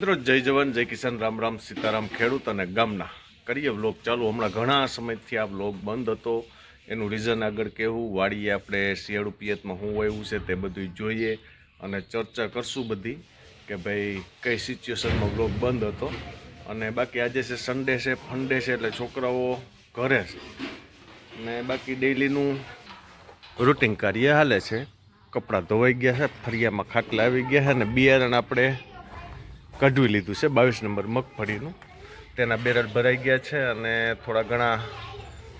મિત્રો, જય જવાન, જય કિસાન, રામ રામ, સીતારામ ખેડૂત અને ગામના. કરીએ વ્લોગ ચાલુ. હમણાં ઘણા સમયથી આ વ્લોગ બંધ હતો. એનું રીઝન આગળ કહેવું વાડીએ આપણે શિયાળુ પિયતમાં શું આવ્યું છે તે બધું જોઈએ અને ચર્ચા કરશું બધી કે ભાઈ, કઈ સિચ્યુએશનમાં વ્લોગ બંધ હતો. અને બાકી આજે છે સન્ડે છે ફંડે છે, એટલે છોકરાઓ ઘરે છે. અને બાકી ડેઈલીનું રૂટિન કાર્ય હાલે છે. કપડાં ધોવાઈ ગયા છે ફરિયામાં ખાટલા આવી ગયા છે અને બિયારણ આપણે કઢવી લીધું છે, બાવીસ નંબર મગફળીનું. તેના બેરલ ભરાઈ ગયા છે અને થોડા ઘણા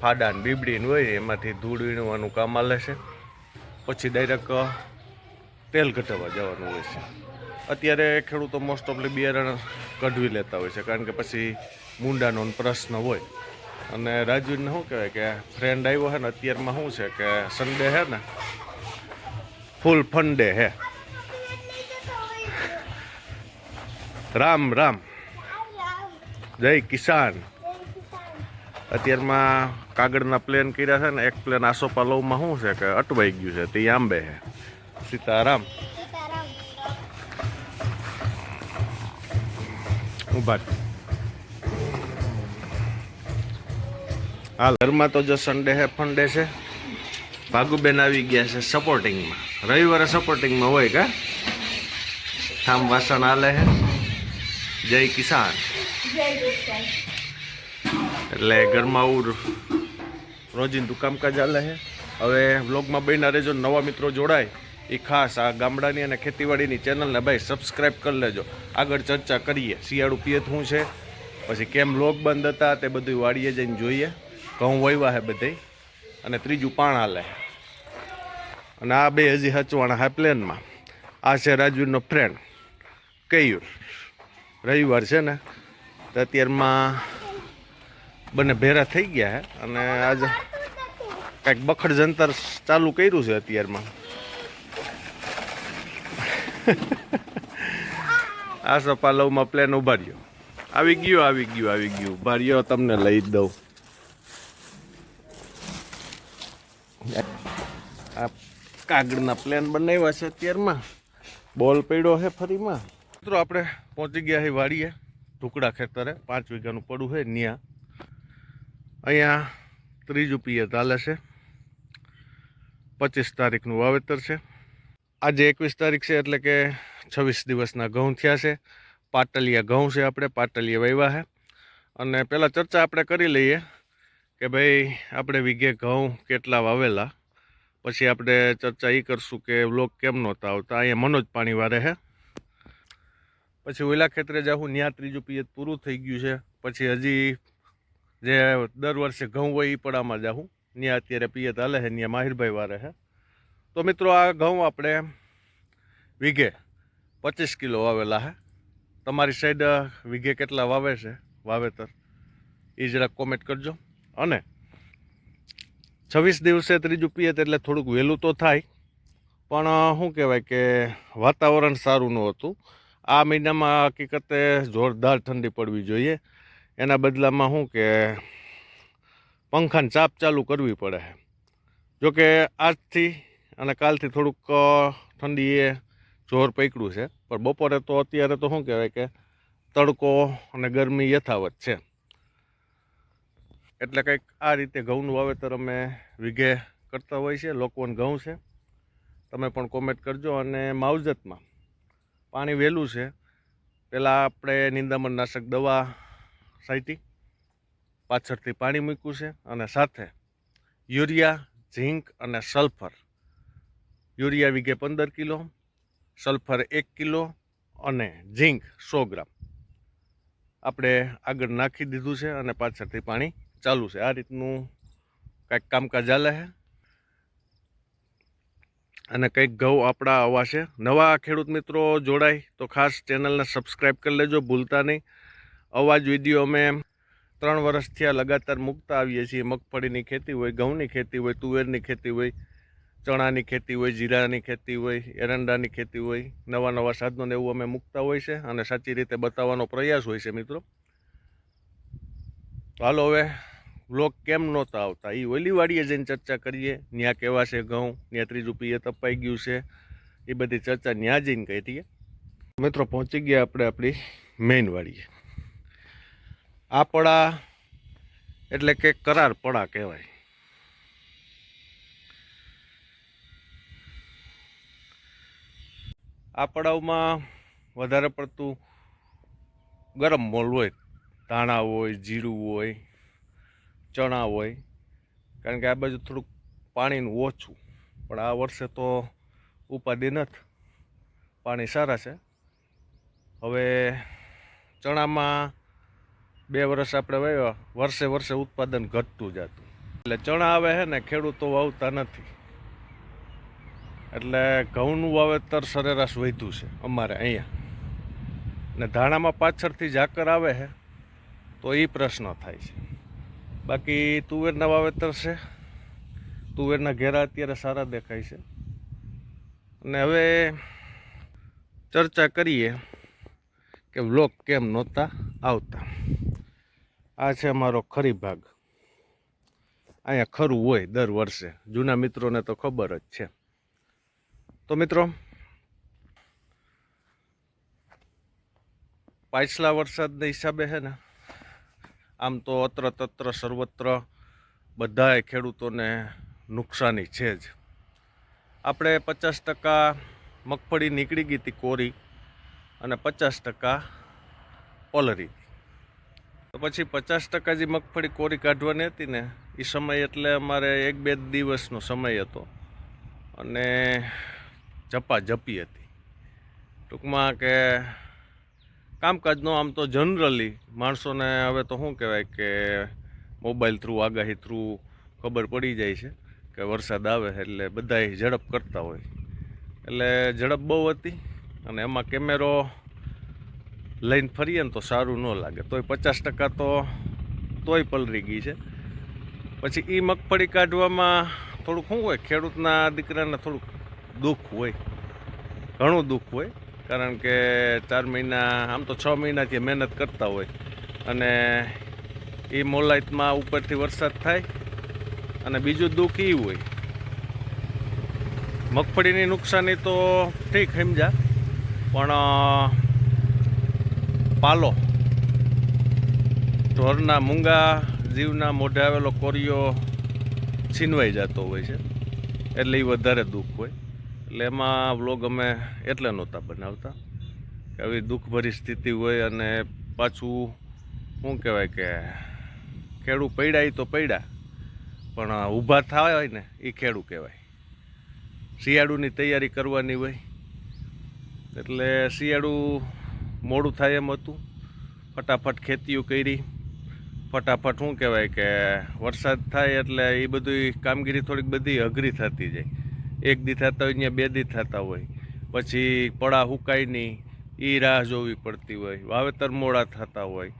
ફાડા ને બીબડીને હોય, એમાંથી ધૂળ વીણવાનું કામ આલે છે. પછી ડાયરેક્ટ તેલ ઘટાડવા જવાનું હોય છે. અત્યારે ખેડૂતો મોસ્ટ ઓફલી બિયારણ કઢવી લેતા હોય છે, કારણ કે પછી મુંડાનો પ્રશ્ન હોય. અને રાજવીને શું કહેવાય કે ફ્રેન્ડ આવ્યો છે ને, અત્યારમાં શું છે કે સન્ડે છે ને ફૂલ ફંડે હે. રામ રામ. જય કિસાન. અત્યારમાં કાગળના પ્લેન કર્યા છે ને, એક પ્લેન આસોપા લવમાં શું છે કે અટવાઈ ગયું છે, તે આંબે છે. સીતારામ. ઊભા. હાલ. ઘરમાં તો જો સન્ડે છે ફંડે છે. ભાગુબેન આવી ગયા છે સપોર્ટિંગમાં રવિવારે સપોર્ટિંગમાં હોય કે? થામ વાસણ હાલે છે. જય કિસાન. એટલે ઘરમાં આવું રોજિંદુ કામકાજ ચાલે છે. હવે વ્લોગમાં બન્યા રહેજો નવા મિત્રો જોડાય. એ ખાસ આ ગામડાની અને ખેતીવાડીની ચેનલને ભાઈ સબસ્ક્રાઈબ કરી લેજો. આગળ ચર્ચા કરીએ. શિયાળુ પિયત શું છે? પછી કેમ લોક બંધ હતા તે બધું વાડીએ જઈને જોઈએ. ઘઉં વયવા છે બધે અને ત્રીજું પાણ હાલે અને આ બે હજી હચવાણા હા પ્લેનમાં. આ છે રાજુનો ફ્રેન્ડ કયું રવિવાર છે ને, તો અત્યારમાં બંને ભેરા થઈ ગયા છે અને આજ કાંઈક બખડ જંતર ચાલુ કર્યું છે અત્યારમાં. આ સપાલવમાં પ્લેન ઊભા રહ્યો આવી ગયો, આવી ગયું આવી ગયું. ઊભા રહ્યો તમને લઈ જ દઉં. આ કાગળના પ્લેન બનાવ્યા છે અત્યારમાં. બોલ પડ્યો છે ફરીમાં. મિત્રો, આપણે પહોંચી ગયા છે વાડીએ ઢુકડા ખેતરે. પાંચ વીઘાનું પડું છે ન્યા. અહીંયા ત્રીજું પિયત ચાલે છે. પચીસ તારીખનું વાવેતર છે. આજે એકવીસ તારીખ છે એટલે કે છવ્વીસ દિવસના ઘઉં થયા છે. પાટલિયા ઘઉં છે આપણે પાટલિયા વાવ્યા છે. અને પહેલાં ચર્ચા આપણે કરી લઈએ કે ભાઈ, આપણે વીઘે ઘઉં કેટલા વાવેલા? પછી આપણે ચર્ચા એ કરશું કે વ્લોગ કેમ નહોતા આવતા. અહીંયા મનોજ પાણી વારે છે. પછી ઓલા ખેતરે જાઉં ત્યાં ત્રીજું પિયત પૂરું થઈ ગયું છે. પછી હજી જે દર વર્ષે ઘઉં હોય એ પડામાં જાઉં. ત્યાં અત્યારે પિયત હાલે છે ત્યાં માહિરભાઈ વારે છે. તો મિત્રો આ ઘઉં આપણે વીઘે પચીસ કિલો વાવેલા છે. તમારી સાઈડ વીઘે કેટલા વાવે છે? વાવેતર. એ જરાક કોમેન્ટ કરજો. અને છવ્વીસ દિવસે ત્રીજું પિયત એટલે થોડુંક વહેલું તો થાય. પણ શું કહેવાય કે વાતાવરણ સારું નહોતું આ મહિનામાં હકીકતે જોરદાર ઠંડી પડવી જોઈએ. એના બદલામાં શું કે પંખાને ચાપ ચાલુ કરવી પડે જો કે આજથી અને કાલથી થોડુંક ઠંડીએ જોર પકડ્યું છે. પણ બપોરે તો અત્યારે તો શું કહેવાય કે તડકો અને ગરમી યથાવત છે. એટલે કંઈક આ રીતે ઘઉંનું વાવેતર અમે વિઘે કરતા હોય છે, લોકોને ઘઉં છે. તમે પણ કોમેન્ટ કરજો અને માવજતમાં. પાણી વહેલું છે. પહેલાં આપણે નિંદામણ નાશક દવા સાઈટી પાછળથી પાણી મૂક્યું છે અને સાથે યુરિયા, ઝીંક અને સલ્ફર. યુરિયા વીઘે પંદર કિલો, સલ્ફર એક કિલો અને ઝીંક સો ગ્રામ. આપણે આગળ નાખી દીધું છે અને પાછળથી પાણી ચાલુ છે. આ રીતનું કાંઈક કામકાજ ચાલે છે. અને કંઈક ઘઉં આપણા આવા નવા ખેડૂત મિત્રો જોડાય તો ખાસ ચેનલને સબસ્ક્રાઈબ કરી લેજો, ભૂલતા નહીં. અવાજ વીડિયો અમે ત્રણ વર્ષથી આ લગાતાર મૂકતા આવીએ છીએ. મગફળીની ખેતી હોય, ઘઉંની ખેતી હોય, તુવેરની ખેતી હોય, ચણાની ખેતી હોય, જીરાની ખેતી હોય, એરંડાની ખેતી હોય, નવા નવા સાધનોને એવું અમે મૂકતા હોય છે અને સાચી રીતે બતાવવાનો પ્રયાસ હોય છે મિત્રો. હાલો હવે બ્લોક કેમ નહોતા આવતા? એ ઓલીવાડીએ જઈને ચર્ચા કરીએ. ત્યાં કેવા છે ઘઉં ત્યાં ત્રીજું પીએ તપાઈ ગયું છે. એ બધી ચર્ચા ત્યાં જઈને કરીએ મિત્રો, પહોંચી ગયા આપણે આપણી મેઇન આ પડા એટલે કે કરાર પડા કહેવાય. આ પડાવમાં વધારે પડતું ગરમ મોલ હોય, ધાણા હોય, જીરું હોય ચણા હોય, કારણ કે આ બાજુ થોડુંક પાણીનું ઓછું. પણ આ વર્ષે તો ઉપાધિ નથી. પાણી સારા છે. હવે ચણામાં બે વર્ષ આપણે વાવ્યા, વર્ષે વર્ષે ઉત્પાદન ઘટતું જતું. એટલે ચણા આવે છે ને, ખેડૂતો વાવતા નથી. એટલે ઘઉંનું વાવેતર સરેરાશ વધ્યું છે અમારે અહીંયા. ને ધાણામાં પાછળથી ઝાકર આવે છે તો એ પ્રશ્ન થાય છે. બાકી તુવેરના વાવેતર છે. તુવેરના ઘેરા અત્યારે સારા દેખાય છે. અને હવે ચર્ચા કરીએ કે વ્લોગ કેમ નહોતા આવતા. આ છે અમારો ખરી ભાગ. અહીંયા ખરું હોય દર વર્ષે. જૂના મિત્રોને તો ખબર જ છે. તો મિત્રો, પાછલા વરસાદના હિસાબે છે ને આમ તો અત્ર તત્ર સર્વત્ર બધાએ ખેડૂતોને નુકસાની છે જ. આપણે પચાસ ટકા મગફળી નીકળી ગઈ હતી કોરી અને પચાસ ટકા પલરી. તો પછી પચાસ ટકા જે મગફળી કોરી કાઢવાની હતી ને એ સમય એટલે અમારે એક બે દિવસનો સમય હતો અને જપા ઝપી હતી. ટૂંકમાં કે કામકાજનો આમ તો જનરલી માણસોને હવે તો શું કહેવાય કે મોબાઈલ થ્રુ આગાહી થ્રુ ખબર પડી જાય છે કે વરસાદ આવે એટલે બધાય ઝડપ કરતા હોય. એટલે ઝડપ બહુ હતી અને એમાં કેમેરો લઈને ફરીએ ને તો સારું ન લાગે. તોય પચાસ ટકા તો, તોય પલરી ગઈ છે. પછી એ મગફળી કાઢવામાં થોડુંક શું હોય, ખેડૂતના દીકરાને થોડુંક દુઃખ હોય, ઘણું દુઃખ હોય. કારણ કે ચાર મહિના, આમ તો છ મહિનાથી મહેનત કરતા હોય. અને એ મોલાઈતમાં ઉપરથી વરસાદ થાય અને બીજું દુઃખ એ હોય. મગફળીની નુકસાની તો ઠીક સમજા, પણ પાલો. ઢોરના મૂંગા, જીવના મોઢે આવેલો કોરિયો છીનવાઈ જતો હોય છે. એટલે એ વધારે દુઃખ હોય. એટલે એમાં વ્લોગ અમે એટલે નહોતા બનાવતા. કે આવી દુઃખભરી સ્થિતિ હોય અને પાછું શું કહેવાય કે ખેડૂ પડ્યા એ તો પડ્યા, પણ ઊભા થાય હોય ને એ ખેડૂ કહેવાય. શિયાળુની તૈયારી કરવાની હોય. એટલે શિયાળુ મોડું થાય એમ હતું. ફટાફટ ખેતીઓ કરી. ફટાફટ શું કહેવાય કે વરસાદ થાય એટલે એ બધી કામગીરી થોડીક બધી અઘરી થતી જાય. એક દી થતા હોય અહીંયા બે દી થતા હોય. પછી પડા હુકાય નહીં એ રાહ જોવી પડતી હોય. વાવેતર મોડા થતા હોય.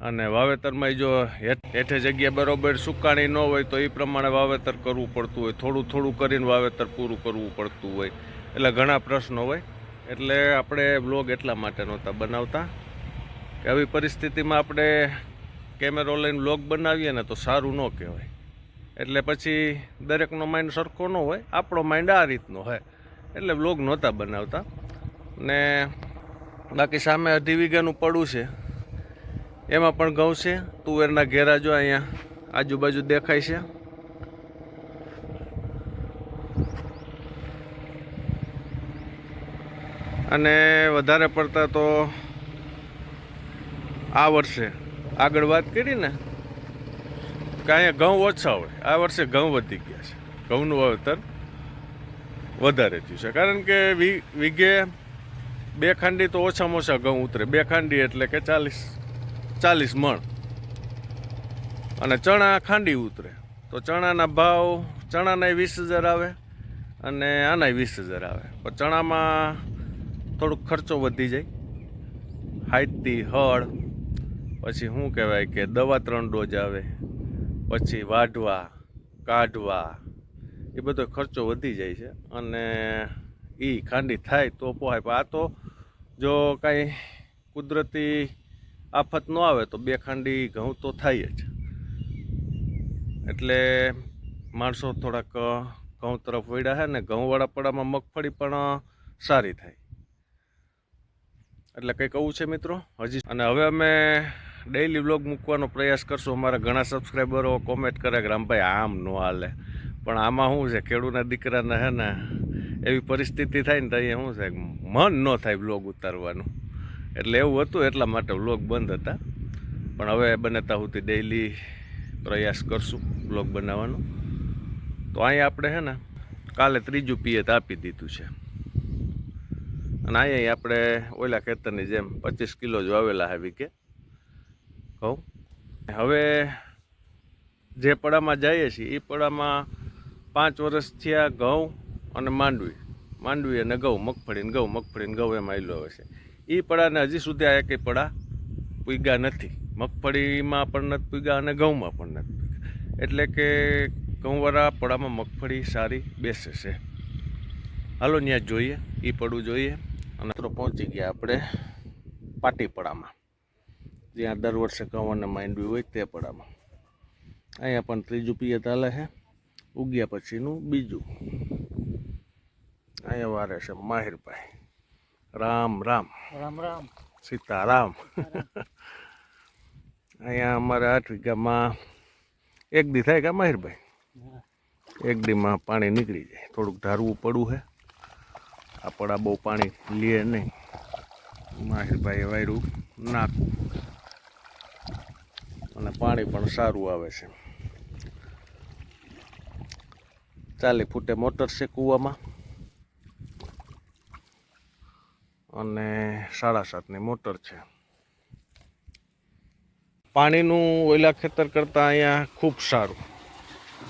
અને વાવેતરમાં જો હેઠ- જગ્યા બરાબર સુકાણી ન હોય તો એ પ્રમાણે વાવેતર કરવું પડતું હોય. થોડું થોડું કરીને વાવેતર પૂરું કરવું પડતું હોય. એટલે ઘણા પ્રશ્નો હોય. એટલે આપણે બ્લોગ એટલા માટે નહોતા બનાવતા કે આવી પરિસ્થિતિમાં આપણે કેમેરો લઈને બ્લોગ બનાવીએ ને તો સારું ન કહેવાય. એટલે પછી દરેકનો માઇન્ડ સરખો ન હોય, આપણો માઇન્ડ આ રીતનો હોય. એટલે બ્લોગ નહોતા બનાવતા. ને બાકી સામે અઢી વીઘાનું પડું છે. એમાં પણ ઘઉં છે. તુવેરના ઘેરા જો અહીંયા આજુબાજુ દેખાય છે. અને વધારે પડતા તો આ વર્ષે. આગળ વાત કરી ને? કે અહીંયા ઘઉં ઓછા હોય. આ વર્ષે ઘઉં વધી ગયા છે. ઘઉંનું વાવેતર વધારે થયું છે. કારણ કે વીઘે બે ખાંડી તો ઓછામાં ઓછા ઘઉં ઉતરે. બે ખાંડી એટલે કે ચાલીસ ચાલીસ મણ. અને ચણા ખાંડી ઉતરે. તો ચણાના ભાવ, ચણાના વીસ હજાર આવે અને આના વીસ હજાર આવે. પણ ચણામાં થોડુંક ખર્ચો વધી જાય. હાઈતી હળ. પછી શું કહેવાય કે દવા ત્રણ ડોઝ આવે. પછી વાઢવા, કાઢવા, એ બધો ખર્ચો વધી જાય છે. અને એ ખાંડી થાય તો પોહાય. પણ આ તો જો કાંઈ કુદરતી આફત ન આવે તો બે ખાંડી ઘઉં તો થાય જ. એટલે માણસો થોડાક ઘઉં તરફ વળ્યા છે ને ઘઉંવાળા પડામાં મગફળી પણ સારી થાય. એટલે કંઈક કહું છે મિત્રો. હજી અને હવે અમે ડેઈલી વ્લોગ મૂકવાનો પ્રયાસ કરશું. અમારા ઘણા સબસ્ક્રાઈબરો કોમેન્ટ કરે કે, રામભાઈ, આમ ન હાલે. પણ આમાં શું છે? ખેડૂતના દીકરાને હે ને, એવી પરિસ્થિતિ થાય ને તો અહીંયા શું છે? મન ન થાય વ્લોગ ઉતારવાનું. એટલે એવું હતું, એટલા માટે વ્લોગ બંધ હતા. પણ હવે બનેતા હું સુધી ડેઈલી પ્રયાસ કરશું બ્લોગ બનાવવાનો. તો અહીંયા આપણે છે ને, કાલે ત્રીજું પિયત આપી દીધું છે. અને અહીંયા આપણે ઓલા ખેતરની જેમ પચીસ કિલો જ વાવેલા છે વીકે કહું હવે જે પડામાં જઈએ છીએ એ પડામાં પાંચ વર્ષ થયા ઘઉં અને માંડવી. માંડવી અને ઘઉં મગફળીને ઘઉં મગફળીને ઘઉં એમ આવેલો આવે છે. એ પડાને હજી સુધી આ એકેય પડા પૂગ્યા નથી. મગફળીમાં પણ નથી પૂગ્યા અને ઘઉંમાં પણ નથી પૂગ્યા. એટલે કે ઘઉંવાળા પડામાં મગફળી સારી બેસે છે. હાલો ત્યાં જોઈએ એ પડવું જોઈએ. અને તો પહોંચી ગયા આપણે પાટીપડામાં. જ્યાં દર વર્ષે અને માંડવી હોય તે પડામાં. અહીંયા પણ ત્રીજું પિયત હાલે છે ઉગ્યા પછીનું બીજું. અહીંયા વારે છે માહિરભાઈ. રામ રામ. રામ રામ. સીતારામ. અહીંયા અમારા આઠ વીઘામાં એક દી થાય કે માહિરભાઈ? એક દીમાં પાણી નીકળી જાય. થોડુંક ધારવું પડવું છે. આ પડા બહુ પાણી લે નહીં. માહિરભાઈએ વાયરું નાખવું. અને પાણી પણ સારું આવે છે. ચાલી ફૂટે મોટર છે કૂવામાં. અને સાડા સાતની મોટર છે. પાણીનું ઓયલા ખેતર કરતાં અહીંયા ખૂબ સારું.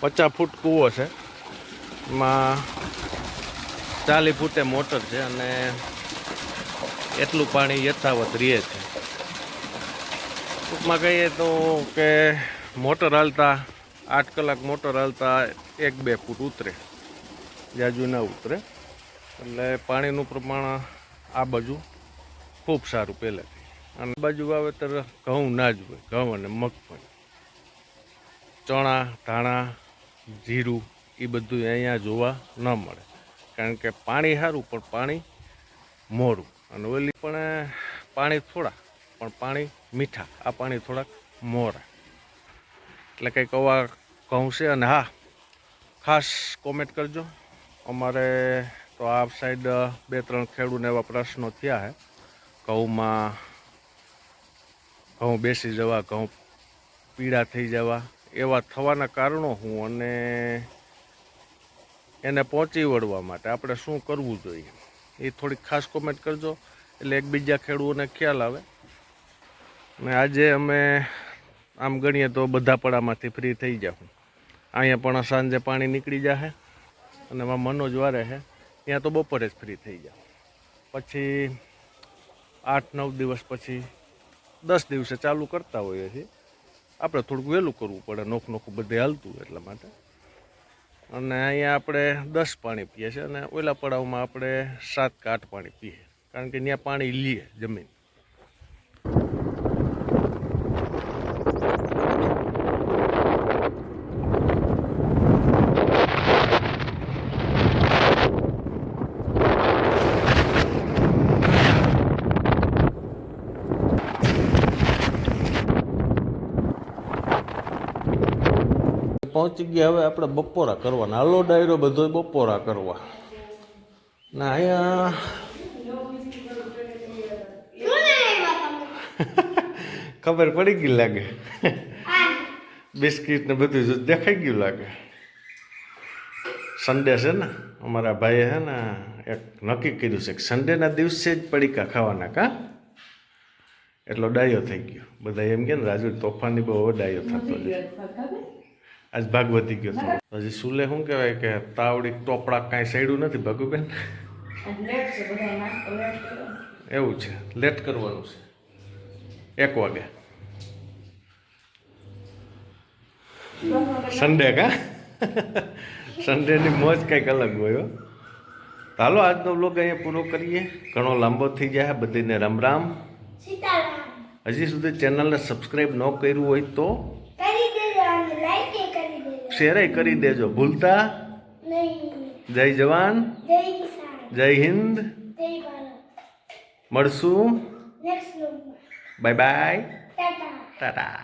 પચાસ ફૂટ કૂવો છે. એમાં ચાલીસ ફૂટે મોટર છે અને એટલું પાણી યથાવત રહે છે. ટૂંકમાં કહીએ તો કે મોટર હાલતા, આઠ કલાક મોટર હાલતા એક બે ફૂટ ઉતરે, જાજુ ના ઉતરે. એટલે પાણીનું પ્રમાણ આ બાજુ ખૂબ સારું પહેલાંથી. અને બાજુ વાવેતર ઘઉં ના જ હોય, ઘઉં અને મગફળી. ચણા, ધાણા, જીરું એ બધું અહીંયા જોવા ન મળે. કારણ કે પાણી સારું, પણ પાણી મોરું. અને ઓલી પણ પાણી થોડા, પણ પાણી મીઠા, આ પાણી થોડાક મોરા. એટલે કંઈક આવા ઘઉં છે અને હા, ખાસ કોમેન્ટ કરજો. અમારે તો આ સાઈડ બે ત્રણ ખેડૂને એવા પ્રશ્નો થયા છે ઘઉંમાં ઘઉં બેસી જવા, ઘઉં પીળા થઈ જવા, એવા થવાના કારણો હું અને એને પહોંચી વળવા માટે. આપણે શું કરવું જોઈએ? એ થોડીક ખાસ કોમેન્ટ કરજો. એટલે એકબીજા ખેડૂતોને ખ્યાલ આવે. અને આજે અમે આમ ગણીએ તો બધા પડામાંથી ફ્રી થઈ જાઉં અહીંયા પણ સાંજે પાણી નીકળી જશે અને એમાં મનોજ વારે છે ત્યાં તો બપોરે જ ફ્રી થઈ જાવ પછી આઠ નવ દિવસ પછી દસ દિવસે ચાલુ કરતા હોઈએ છીએ. આપણે થોડુંક વહેલું કરવું પડે, નોખ નોખું બધે હાલતું એટલા માટે. અને અહીંયા આપણે દસ પાણી પીએ છીએ અને ઓલા પડાવમાં આપણે સાત કે આઠ પાણી પીએ. કારણ કે ત્યાં પાણી લઈએ જમીન. પહોંચી ગયા હવે આપણે બપોરા કરવાના. હાલો ડાયરો બધો બપોરા કરવા. ના અહીંયા ખબર પડી ગઈ લાગે? બિસ્કિટ ને બધું જ દેખાઈ ગયું લાગે? સન્ડે છે ને અમારા ભાઈએ છે ને એક નક્કી કર્યું છે કે સન્ડેના દિવસે જ પડીકા ખાવાના કા? એટલો ડાયો થઈ ગયો. બધા એમ કે ને રાજુ તોફાની બહુ ડાયો થતો જાય આજ ભાગ વધી ગયો છે. હજી સુલે શું કહેવાય કે તાવડી ટોપડા કાંઈ સાઈડું નથી ભગુબેન? એવું છે. લેટ કરવાનું છે. એક વાગે. સન્ડે કા? સન્ડેની મોજ કંઈક અલગ હોય ચાલો હાલો આજનો બ્લોગ અહીંયા પૂરો કરીએ. ઘણો લાંબો થઈ જાય બધીને રામ રામ. હજી સુધી ચેનલને સબસ્ક્રાઈબ ન કર્યું હોય તો શેરે કરી દેજો. ભૂલતા? જય જવાન. જય હિન્દ. મળશું. Bye bye. ટાટા.